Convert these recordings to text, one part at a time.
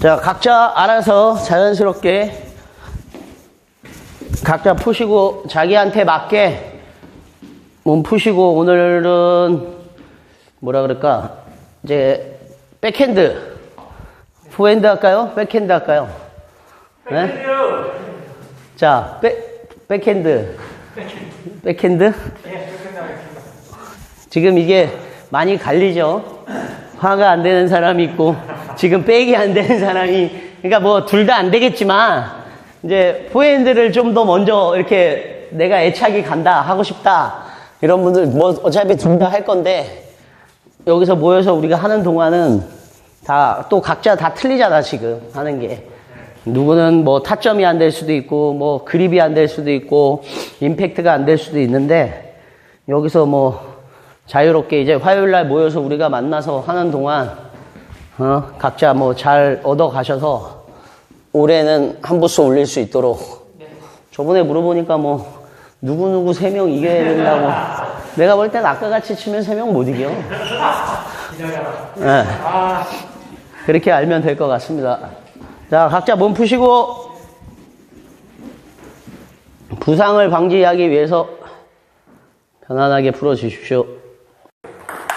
자, 각자 알아서 자연스럽게 각자 푸시고 자기한테 맞게 몸 푸시고 오늘은 뭐라 그럴까? 이제 백핸드, 포핸드 할까요? 백핸드 할까요? 네? 자, 백, 백핸드. 백핸드? 지금 이게 많이 갈리죠? 화가 안 되는 사람이 있고, 지금 백이 안 되는 사람이, 그러니까 뭐 둘 다 안 되겠지만, 이제 포핸드를 좀 더 먼저 이렇게 내가 애착이 간다, 하고 싶다. 이런 분들, 뭐 어차피 둘 다 할 건데, 여기서 모여서 우리가 하는 동안은 다, 또 각자 다 틀리잖아, 지금 하는 게. 누구는 뭐 타점이 안 될 수도 있고, 뭐 그립이 안 될 수도 있고, 임팩트가 안 될 수도 있는데, 여기서 뭐 자유롭게 이제 화요일 날 모여서 우리가 만나서 하는 동안, 어, 각자 뭐 잘 얻어 가셔서 올해는 한 부스 올릴 수 있도록. 저번에 물어보니까 뭐, 누구누구 세 명 이겨야 된다고. 내가 볼 땐 아까 같이 치면 세 명 못 이겨. 예. 그렇게 알면 될 것 같습니다. 자, 각자 몸 푸시고, 부상을 방지하기 위해서 편안하게 풀어주십시오.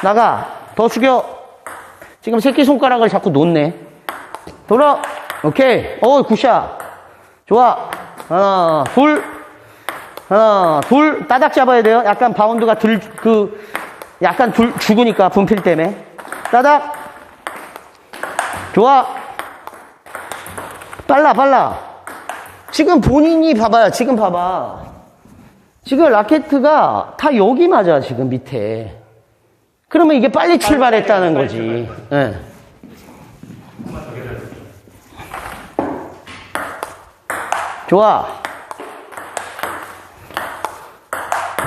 나가! 더 숙여! 지금 새끼손가락을 자꾸 놓네. 돌아! 오케이. 어, 굿샷. 좋아. 하나, 둘. 하나, 둘. 따닥 잡아야 돼요. 약간 바운드가 들, 그, 약간 둘, 죽으니까, 분필 때문에. 따닥. 좋아. 빨라, 빨라. 지금 본인이 봐봐요. 지금 봐봐. 지금 라켓트가 다 여기 맞아, 지금 밑에. 그러면 이게 빨리 출발했다는 거지. 예. 좋아.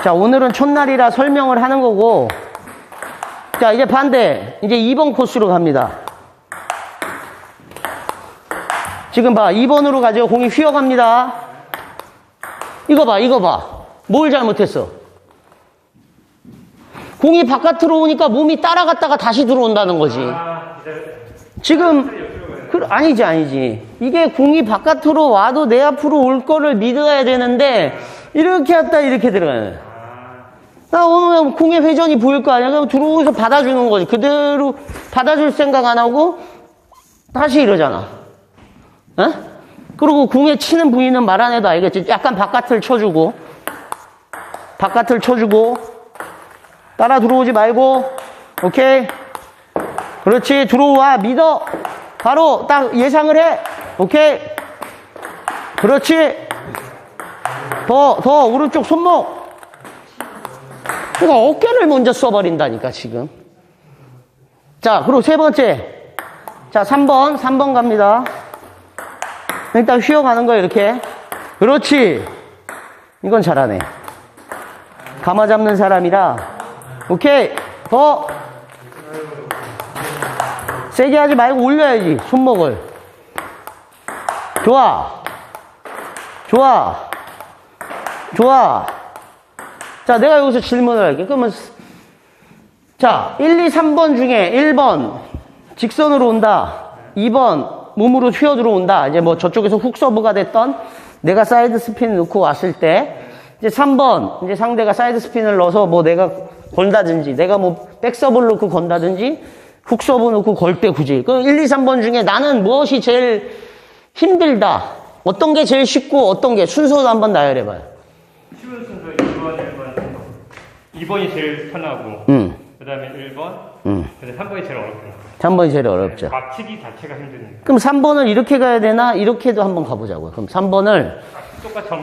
자, 오늘은 첫날이라 설명을 하는 거고. 자, 이제 반대. 이제 2번 코스로 갑니다. 지금 봐. 2번으로 가죠. 공이 휘어갑니다. 이거 봐, 이거 봐. 뭘 잘못했어? 공이 바깥으로 오니까 몸이 따라갔다가 다시 들어온다는 거지. 지금, 그, 아니지, 아니지. 이게 공이 바깥으로 와도 내 앞으로 올 거를 믿어야 되는데, 이렇게 왔다, 이렇게 들어가요. 나 오늘 공의 회전이 보일 거 아니야? 그럼 들어오서 받아주는 거지. 그대로 받아줄 생각 안 하고, 다시 이러잖아. 어? 그리고 공에 치는 부위는 말 안 해도 알겠지. 약간 바깥을 쳐주고, 바깥을 쳐주고, 따라 들어오지 말고, 오케이? 그렇지, 들어와, 믿어. 바로 딱 예상을 해. 오케이? 그렇지. 더, 더, 오른쪽 손목. 그러니까 어깨를 먼저 써버린다니까, 지금. 자, 그리고 세 번째. 자, 3번, 3번 갑니다. 일단 휘어가는 거야, 이렇게. 그렇지. 이건 잘하네. 감아 잡는 사람이라. 오케이. 더. 세게 하지 말고 올려야지, 손목을. 좋아. 좋아. 좋아. 자, 내가 여기서 질문을 할게. 그러면, 자, 1, 2, 3번 중에 1번, 직선으로 온다. 2번, 몸으로 휘어 들어온다. 이제 뭐 저쪽에서 훅 서브가 됐던 내가 사이드 스핀 넣고 왔을 때, 이제 3번, 이제 상대가 사이드 스핀을 넣어서 뭐 내가 건다든지, 내가 뭐 백서브를 넣고 건다든지, 훅 서브 넣고 걸 때 굳이. 그 1, 2, 3번 중에 나는 무엇이 제일 힘들다. 어떤 게 제일 쉽고 어떤 게 순서도 한번 나열해봐요. 쉬운 순서 2번, 1번. 2번이 제일 편하고, 음, 그 다음에 1번, 음. 근데 3번이 제일 어렵고. 3번이 제일 어렵죠. 막치기 자체가 힘드니까. 그럼 3번을 이렇게 가야 되나? 이렇게도 한번 가보자고요. 그럼 3번을 똑같이 한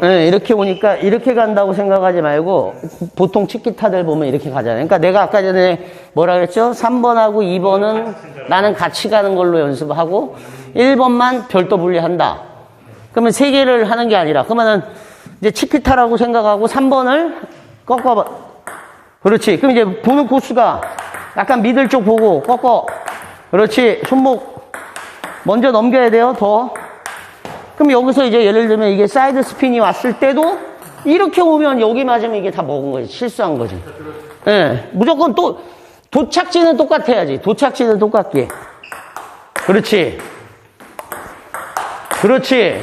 네, 이렇게 오니까 이렇게 간다고 생각하지 말고 보통 치키타들 보면 이렇게 가잖아요. 그러니까 내가 아까 전에 뭐라 그랬죠? 3번하고 2번은 나는 같이 가는 걸로 연습하고 1번만 별도 분리한다. 그러면 세 개를 하는 게 아니라 그러면은 이제 치키타라고 생각하고 3번을 꺾어봐. 그렇지. 그럼 이제 보는 코스가 약간 미들 쪽 보고 꺾어. 그렇지. 손목 먼저 넘겨야 돼요. 더. 그럼 여기서 이제 예를 들면 이게 사이드 스핀이 왔을 때도 이렇게 오면 여기 맞으면 이게 다 먹은 거지. 실수한 거지. 예. 무조건 또 도착지는 똑같아야지. 도착지는 똑같게. 그렇지. 그렇지.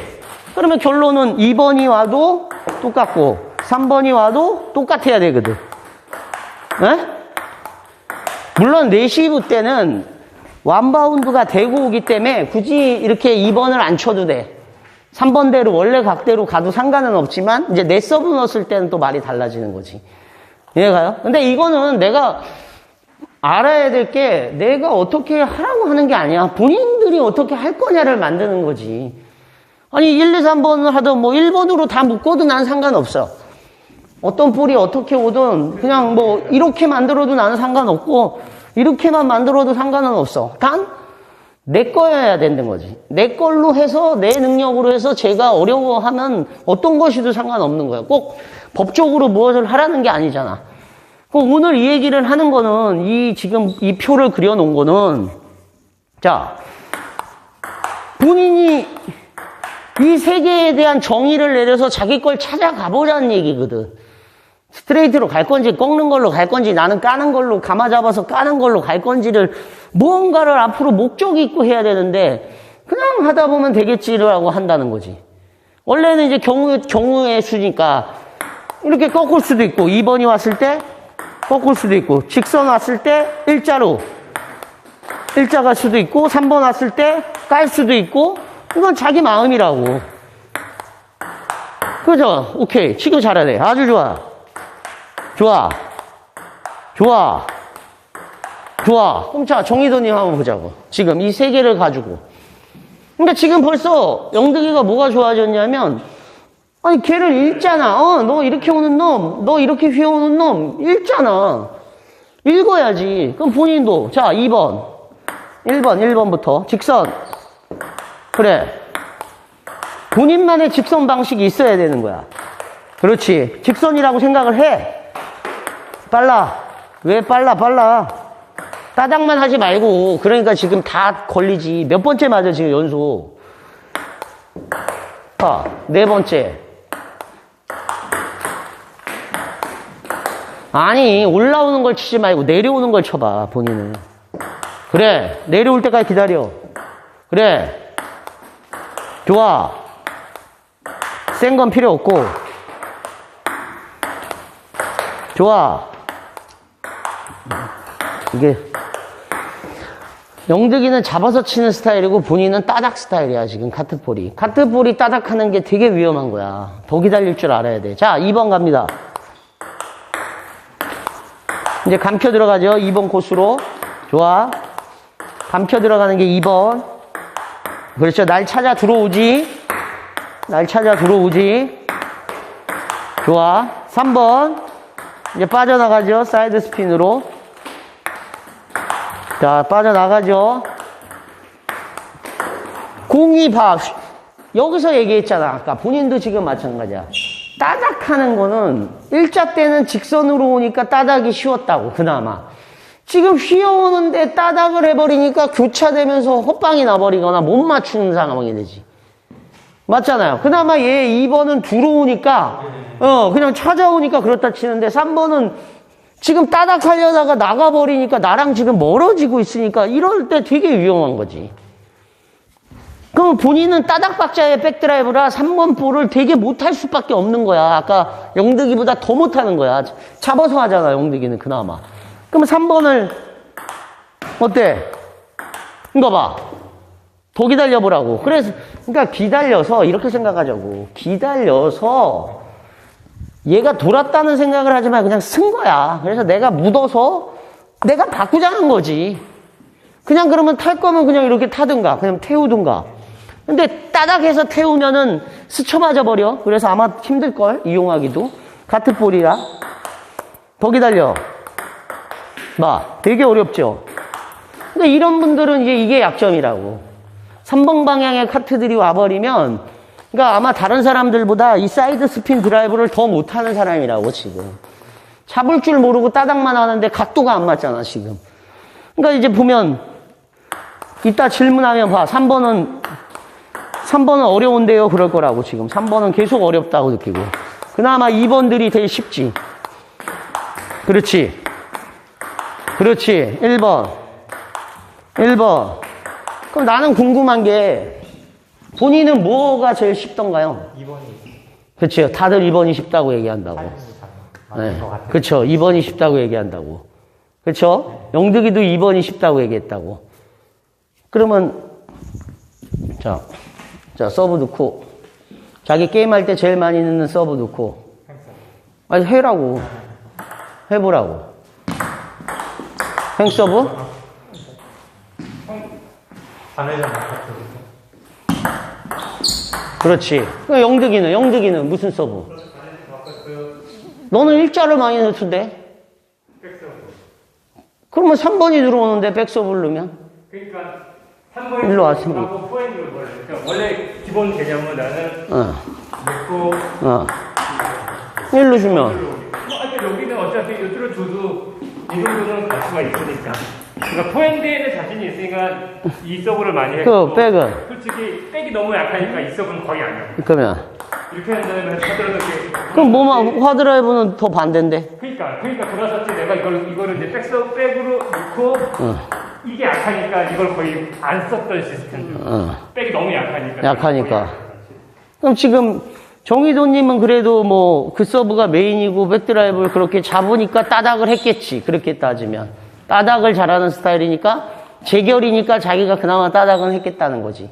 그러면 결론은 2번이 와도 똑같고 3번이 와도 똑같아야 되거든. 에? 물론 레시브 때는 완바운드가 되고 오기 때문에 굳이 이렇게 2번을 안 쳐도 돼. 3번대로 원래 각대로 가도 상관은 없지만 이제 내 서브 넣었을 때는 또 말이 달라지는 거지. 이해가요? 근데 이거는 내가 알아야 될 게 내가 어떻게 하라고 하는 게 아니야. 본인들이 어떻게 할 거냐를 만드는 거지. 아니 1, 2, 3번을 하든 뭐 1번으로 다 묶어도 난 상관없어. 어떤 볼이 어떻게 오든 그냥 뭐 이렇게 만들어도 나는 상관없고 이렇게만 만들어도 상관은 없어. 단 내 거여야 되는 거지. 내 걸로 해서 내 능력으로 해서 제가 어려워하면 어떤 것이도 상관없는 거야. 꼭 법적으로 무엇을 하라는 게 아니잖아. 오늘 이 얘기를 하는 거는 이 지금 이 표를 그려 놓은 거는 자 본인이 이 세계에 대한 정의를 내려서 자기 걸 찾아가 보자는 얘기거든. 스트레이트로 갈 건지 꺾는 걸로 갈 건지 나는 까는 걸로 감아 잡아서 까는 걸로 갈 건지를 무언가를 앞으로 목적이 있고 해야 되는데 그냥 하다 보면 되겠지라고 한다는 거지. 원래는 이제 경우 경우의 수니까 이렇게 꺾을 수도 있고 2번이 왔을 때 꺾을 수도 있고 직선 왔을 때 일자로 일자 갈 수도 있고 3번 왔을 때 깔 수도 있고 이건 자기 마음이라고. 그죠? 오케이. 지금 잘하네. 아주 좋아. 좋아. 좋아. 좋아. 그럼 자, 정의도님 한번 보자고. 지금 이 세 개를 가지고. 그러니까 지금 벌써 영득이가 뭐가 좋아졌냐면, 아니, 걔를 읽잖아. 어, 너 이렇게 오는 놈, 너 이렇게 휘어오는 놈, 읽잖아. 읽어야지. 그럼 본인도. 자, 2번. 1번, 1번부터. 직선. 그래. 본인만의 직선 방식이 있어야 되는 거야. 그렇지. 직선이라고 생각을 해. 빨라. 왜 빨라, 빨라. 따닥만 하지 말고. 그러니까 지금 다 걸리지. 몇 번째 맞아, 지금 연속. 봐. 네 번째. 아니, 올라오는 걸 치지 말고 내려오는 걸 쳐봐, 본인은. 그래. 내려올 때까지 기다려. 그래. 좋아. 센 건 필요 없고. 좋아. 이게 영득이는 잡아서 치는 스타일이고 본인은 따닥 스타일이야 지금 카트볼이. 카트볼이 따닥하는 게 되게 위험한 거야. 더 기다릴 줄 알아야 돼자 2번 갑니다. 이제 감켜 들어가죠. 2번 코스로. 좋아. 감켜 들어가는 게 2번. 그렇죠. 날 찾아 들어오지. 날 찾아 들어오지. 좋아. 3번. 이제 빠져나가죠. 사이드 스핀으로 자, 빠져나가죠. 공이 봐. 여기서 얘기했잖아. 아까 본인도 지금 마찬가지야. 따닥하는 거는 일자 때는 직선으로 오니까 따닥이 쉬웠다고, 그나마. 지금 휘어오는데 따닥을 해버리니까 교차되면서 헛방이 나버리거나 못 맞추는 상황이 되지. 맞잖아요. 그나마 얘 2번은 들어오니까, 어, 그냥 찾아오니까 그렇다 치는데 3번은 지금 따닥 하려다가 나가버리니까 나랑 지금 멀어지고 있으니까 이럴 때 되게 위험한 거지. 그럼 본인은 따닥 박자의 백드라이브라 3번 볼을 되게 못할 수밖에 없는 거야. 아까 영득이보다 더 못하는 거야. 잡아서 하잖아, 영득이는 그나마. 그럼 3번을, 어때? 이거 봐. 더 기다려보라고. 그래서, 그러니까 기다려서, 이렇게 생각하자고. 기다려서, 얘가 돌았다는 생각을 하지 말고 그냥 쓴 거야. 그래서 내가 묻어서 내가 바꾸자는 거지. 그냥 그러면 탈 거면 그냥 이렇게 타든가, 그냥 태우든가. 근데 따닥 해서 태우면은 스쳐 맞아 버려. 그래서 아마 힘들걸, 이용하기도. 카트볼이라. 더 기다려. 봐. 되게 어렵죠? 근데 이런 분들은 이제 이게 약점이라고. 3번 방향의 카트들이 와버리면 그러니까 아마 다른 사람들보다 이 사이드 스핀 드라이브를 더 못하는 사람이라고 지금. 잡을 줄 모르고 따닥만 하는데 각도가 안 맞잖아 지금. 그러니까 이제 보면 이따 질문하면 봐. 3번은 3번은 어려운데요 그럴 거라고 지금. 3번은 계속 어렵다고 느끼고. 그나마 2번들이 되게 쉽지. 그렇지? 그렇지. 1번. 1번. 그럼 나는 궁금한 게 본인은 뭐가 제일 쉽던가요? 2번이 그렇죠. 다들 2번이 쉽다고 얘기한다고. 네. 그렇죠. 2번이 쉽다고 얘기한다고. 그렇죠? 영득이도 2번이 쉽다고 얘기했다고. 그러면 자, 자 서브 넣고 자기 게임할 때 제일 많이 넣는 서브 넣고 아니 해라고 해보라고. 행 서브? 단회전 맞았어요. 그렇지. 영득이는 영득이는 무슨 서브? 너는 일자를 많이 넣던데. 그러면 3번이 들어오는데 백서브를 넣으면? 그러니까 3번이 일로 원래 그러니까 원래 기본 개념은 나는 어, 넣고 어. 일로 주면. 뭐, 여기는 어차피 이쪽으로 줘도 이 정도는 갈 수가 있으니까. 그러니까 포핸드에는 자신이 있으니까 이 서브를 많이 그 했고 백은? 솔직히 백이 너무 약하니까 이 서브는 거의 안 해요. 그러면. 이렇게 한다면 차들어도 그럼 뭐만, 화드라이브는 더 반대인데? 그러니까 그러니까 그래서 내가 이걸 이거를 이제 백서 백으로 넣고 어, 이게 약하니까 이걸 거의 안 썼던 시스템. 어. 백이 너무 약하니까. 약하니까. 그럼 지금 정희도님은 그래도 뭐 그 서브가 메인이고 백드라이브를 그렇게 잡으니까 따닥을 했겠지. 그렇게 따지면. 따닥을 잘하는 스타일이니까 재결이니까 자기가 그나마 따닥은 했겠다는 거지.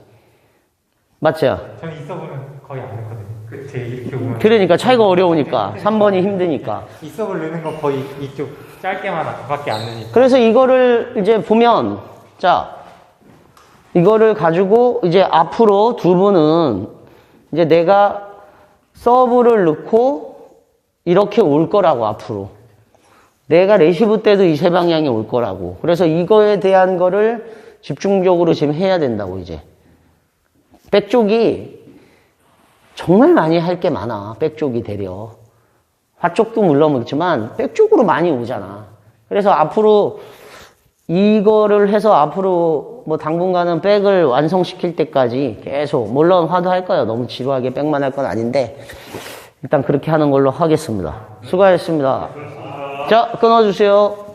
맞죠? 저는 이 서브는 거의 안 했거든요. 그, 제 이렇게 보면. 그러니까 차이가 어려우니까. 3번이 힘드니까. 이 서브를 넣는 거 거의 이쪽 짧게만 밖에 안 넣으니까. 그래서 이거를 이제 보면, 자, 이거를 가지고 이제 앞으로 두 분은 이제 내가 서브를 넣고 이렇게 올 거라고, 앞으로. 내가 레시브 때도 이 세 방향이 올 거라고. 그래서 이거에 대한 거를 집중적으로 지금 해야 된다고, 이제. 백 쪽이 정말 많이 할 게 많아, 백 쪽이 되려. 화쪽도 물론 있지만 백 쪽으로 많이 오잖아. 그래서 앞으로 이거를 해서 앞으로 뭐 당분간은 백을 완성시킬 때까지 계속 물론 화도 할 거예요. 너무 지루하게 백만 할 건 아닌데 일단 그렇게 하는 걸로 하겠습니다. 수고하셨습니다. 자, 끊어주세요.